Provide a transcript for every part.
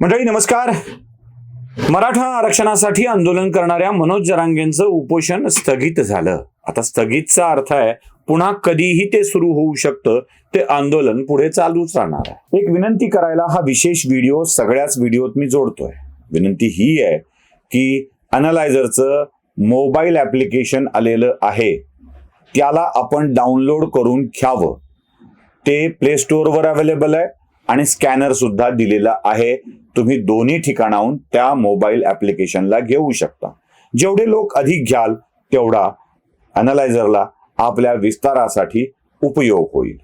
मंडळी नमस्कार. मराठा आरक्षणासाठी आंदोलन करणाऱ्या मनोज जरांगेंचं उपोषण स्थगित झालं. आता स्थगितचा अर्थ आहे पुन्हा कधीही ते सुरू होऊ शकतं ते आंदोलन पुढे चालूच राहणार आहे. एक विनंती करायला हा विशेष व्हिडिओ सगळ्याच व्हिडिओत मी जोडतोय. विनंती ही आहे की अनालायझरचं मोबाईल ॲप्लिकेशन आलेलं आहे. त्याला आपण डाउनलोड करून घ्यावं. ते प्ले स्टोअरवर अवेलेबल आहे. आणि स्कॅनर सुद्धा दिलेला आहे. तुम्ही दोन्ही ठिकाणाहून त्या मोबाईल ॲप्लिकेशनला घेऊ शकता. जेवढे लोक अधिक घ्याल तेवढा अनालायझरला आपल्या विस्तारासाठी उपयोग होईल.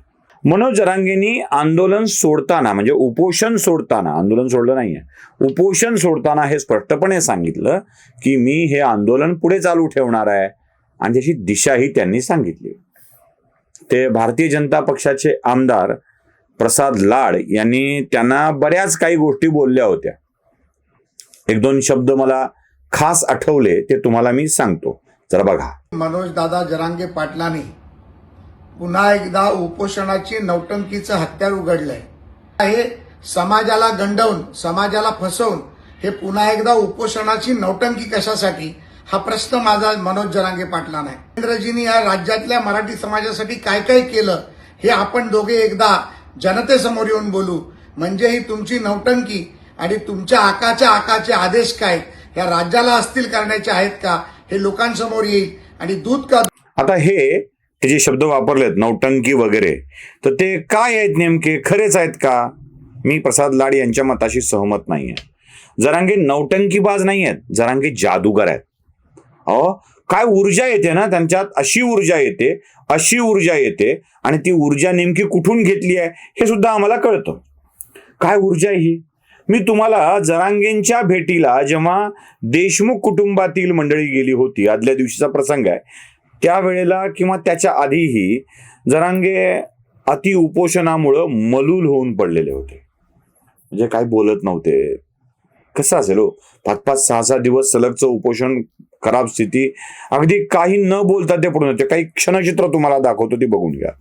मनोज जरांगेंनी आंदोलन सोडताना म्हणजे उपोषण सोडताना आंदोलन सोडलं नाहीये. उपोषण सोडताना हे स्पष्टपणे सांगितलं की मी हे आंदोलन पुढे चालू ठेवणार आहे. आणि त्याची दिशाही त्यांनी सांगितली. ते भारतीय जनता पक्षाचे आमदार प्रसाद लाड यांनी त्यांना बऱ्याच काही गोष्टी बोलल्या होत्या. एक दोन शब्द मला खास आठवले ते तुम्हाला मी सांगतो. जरा बघा. मनोज दादा जरांगे पाटलांनी पुन्हा एकदा उपोषणाची नौटंकीचं हत्यार उघडलंय. हे समाजाला गंडवून समाजाला फसवून हे पुन्हा एकदा उपोषणाची नौटंकी कशासाठी? हा प्रश्न माझा मनोज जरांगे पाटलांना आहे. नरेंद्रजींनी या राज्यातल्या मराठी समाजासाठी काय काय केलं? हे आपण दोघे एकदा जनतेसमोर येऊन बोलू. म्हणजे ही तुमची नौटंकी आणि तुमच्या आकाच्या आकाचे आदेश काय? या राज्याला असतील करण्याचे आहेत का? हे लोकांसमोर येईल. आणि दूध का आता हे त्याचे जे शब्द वापरलेत नौटंकी वगैरे तर ते काय आहेत नेमके? खरेच आहेत का? मी प्रसाद लाड यांच्या मताशी सहमत नाही आहे जरांगे नौटंकीबाज नाही आहेत जरांगे जादूगार आहेत. अहो काय ऊर्जा येते ना त्यांच्यात अशी ऊर्जा येते अशी ऊर्जा येते आणि ती ऊर्जा नेमकी कुठून घेतली आहे हे सुद्धा आम्हाला कळतं. काय ऊर्जा ही? मी तुम्हाला जरांगेंच्या भेटीला जेव्हा देशमुख कुटुंबातील मंडळी गेली होती आदल्या दिवशीचा प्रसंग आहे त्यावेळेला किंवा त्याच्या आधीही जरांगे अति उपोषणामुळं मलूल होऊन पडलेले होते. म्हणजे काय बोलत नव्हते. कसं असेल हो? पाच पाच सहा सहा दिवस सलगचं उपोषण खराब स्थिती. अगदी काही न बोलता ते पडून होते काही क्षणचित्र तुम्हाला दाखवतो ती बघून घ्या.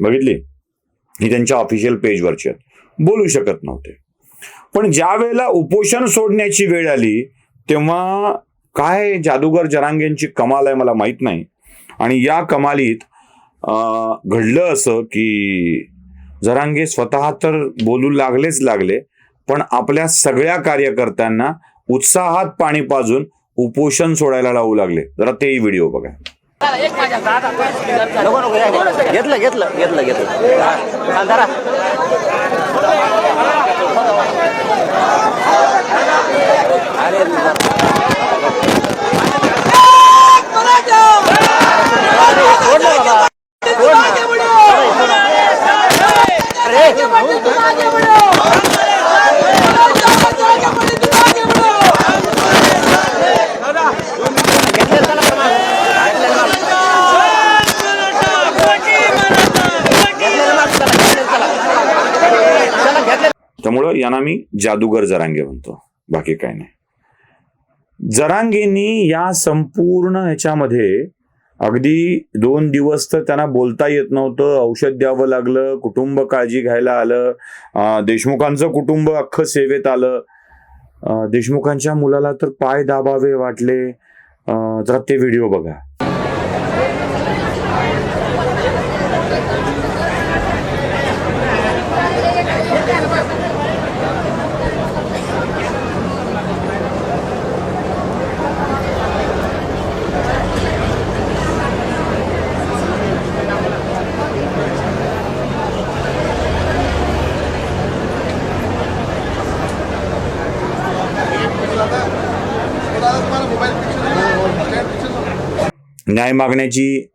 बघितली? हे त्यांच्या ऑफिशियल पेजवरचे आहेत. बोलू शकत नव्हते. पण ज्या वेळेला उपोषण सोडण्याची वेळ आली तेव्हा काय जादूगर जरांगेंची कमाल आहे मला माहीत नाही. आणि या कमालीत घडलं असं की जरांगे स्वतः तर बोलू लागलेच लागले पण आपल्या सगळ्या कार्यकर्त्यांना उत्साहात पाणी पाजून उपोषण सोडायला लावू लागले. जरा तेही व्हिडिओ बघा. नको नको या, घेतलं घेतलं घेतलं घेतलं हा, धरा. अरे सोड ना बाबा घेतलं चला प्रमाण घेतलं मार. घेतलेलं मार, चला, घेतलेलं चला. चला, घेतलेलं. यांना मी जादूगर जरांगे म्हणतो. बाकी काय नाही. जरांगेंनी या संपूर्ण ह्याच्यामध्ये अगदी दोन दिवस तर त्यांना बोलता येत नव्हतं. औषध द्यावं लागलं कुटुंब काळजी घ्यायला आलं देशमुखांचं कुटुंब अख्खं सेवेत आलं. देशमुखांच्या मुलाला तर पाय दाबावे वाटले. जरा ते व्हिडिओ बघा. न्याय मागण्याची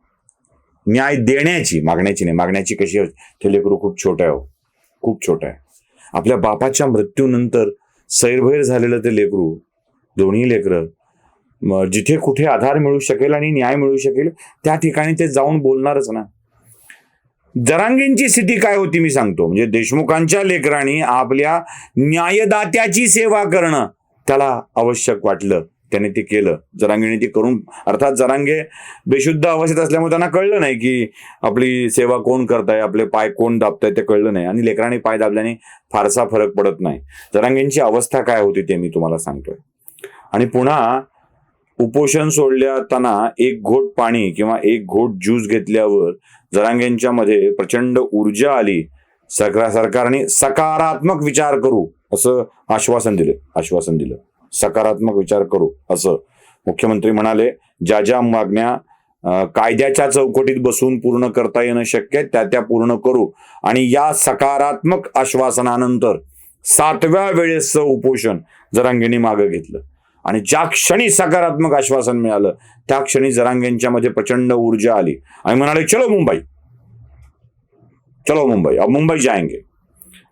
न्याय देण्याची मागण्याची नाही मागण्याची कशी ते लेकरू खूप छोटं आहे हो. खूप छोटं आहे. आपल्या बापाच्या मृत्यूनंतर सैरभैर झालेलं ते लेकरू दोन्ही लेकरं जिथे कुठे आधार मिळू शकेल आणि न्याय मिळू शकेल त्या ठिकाणी ते जाऊन बोलणारच ना. जरांगींची स्थिती काय होती मी सांगतो. म्हणजे देशमुखांच्या लेकरांनी आपल्या न्यायदात्याची सेवा करणं त्याला आवश्यक वाटलं. त्याने ते केलं. जरांगेने ते करून अर्थात जरांगे बेशुद्ध अवस्थेत असल्यामुळे त्यांना कळलं नाही की आपली सेवा कोण करताय आपले पाय कोण दाबताय ते कळलं नाही. आणि लेकरांनी पाय दाबल्याने फारसा फरक पडत नाही. जरांगेंची अवस्था काय होती ते मी तुम्हाला सांगतोय. आणि पुन्हा उपोषण सोडल्याताना एक घोट पाणी किंवा एक घोट ज्यूस घेतल्यावर जरांगेंच्या मध्ये प्रचंड ऊर्जा आली. सरकार सरकारने सकारात्मक विचार करू असं आश्वासन दिलं आश्वासन दिलं. सकारात्मक विचार करू असं मुख्यमंत्री म्हणाले. ज्या ज्या मागण्या कायद्याच्या चौकटीत बसून पूर्ण करता येणं शक्य त्या त्या पूर्ण करू. आणि या सकारात्मक आश्वासनानंतर सातव्या वेळेसचं उपोषण जरांगेंनी मागं घेतलं. आणि ज्या क्षणी सकारात्मक आश्वासन मिळालं त्या क्षणी जरांगेंच्या मध्ये प्रचंड ऊर्जा आली. आणि म्हणाले चलो मुंबई. चलो मुंबई. अब मुंबई जायंगे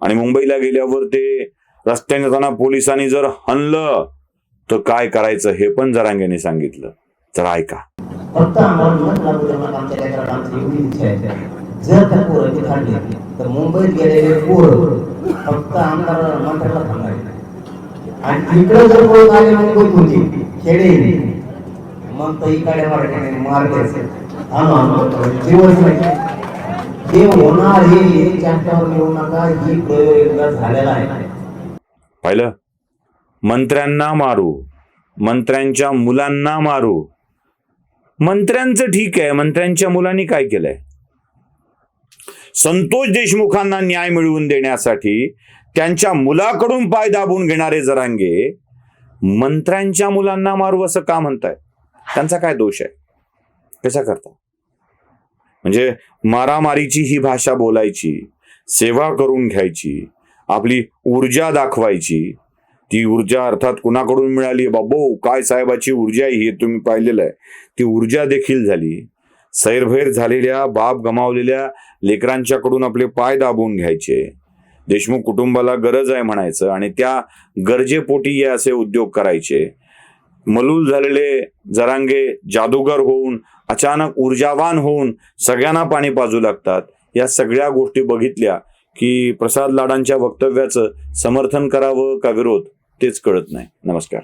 आणि मुंबईला गेल्यावर ते रस्त्याने जाताना पोलिसांनी जर हनलं तर काय करायचं हे पण जरांगेने सांगितलं. तर ऐका. फक्त आम्हाला मत लागू देणार आमच्या लेकराला आमची एवढी इच्छा आहे. जर त्या पोराची काढली तर मुंबईत गेलेले पोर फक्त आमदार मंत्र्याला थांबायचे. आणि तिकडे जर पोर आले म्हणजे मुंबईत कोणती खेडे. मग तर इकडे मराठीने मार द्यायचे जीवच नाही. हे होणार हे हे चॅप्टरवर येऊ नका ही प्रयोग एकदा झालेला आहे. पाहिलं? मंत्र्यांना मारू. मंत्र्यांच्या मुलांना मारू. मंत्र्यांचं ठीक आहे. मंत्र्यांच्या मुलांनी काय केलंय? संतोष देशमुखांना न्याय मिळवून देण्यासाठी त्यांच्या मुलाकडून पाय दाबून घेणारे जरांगे मंत्र्यांच्या मुलांना मारू असं का म्हणताय? त्यांचा काय दोष आहे? कशा करता? म्हणजे मारामारीची ही भाषा बोलायची सेवा करून घ्यायची आपली ऊर्जा दाखवायची. ती ऊर्जा अर्थात कुणाकडून मिळाली? बाबो काय साहेबाची ऊर्जा आहे हे तुम्ही पाहिलेलं आहे. ती ऊर्जा देखील झाली. सैरभैर झालेल्या बाप गमावलेल्या लेकरांच्याकडून आपले पाय दाबून घ्यायचे. देशमुख कुटुंबाला गरज आहे म्हणायचं आणि त्या गरजेपोटी हे असे उद्योग करायचे. मलूल झालेले जरांगे जादूगर होऊन अचानक ऊर्जावान होऊन सगळ्यांना पाणी पाजू लागतात. या सगळ्या गोष्टी बघितल्या. की प्रसाद लाडांच्या वक्तव्याचं समर्थन करावं का विरोध तेच कळत नाही. नमस्कार.